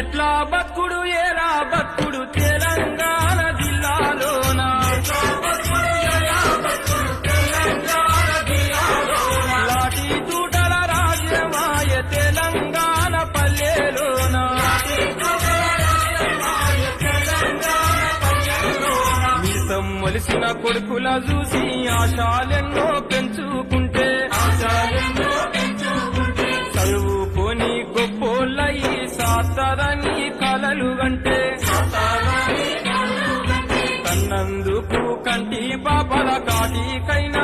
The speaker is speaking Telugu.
ఎట్లా బతుకుడు ఏలా బతుకుడు తెలంగాణ జిల్లాలోనా? లాటి తూటల రాజ్యమాయ తెలంగాణ పల్లెలోనా? మీసం మొలిసిన కొడుకుల చూసి ఆశాలెన్నో పెంచుకుంటే చదువుకొని గొప్పోళ్ళయి సాస్తారని కలలు గంటే కన్నందుకు కంటి పాపల కాటికైనా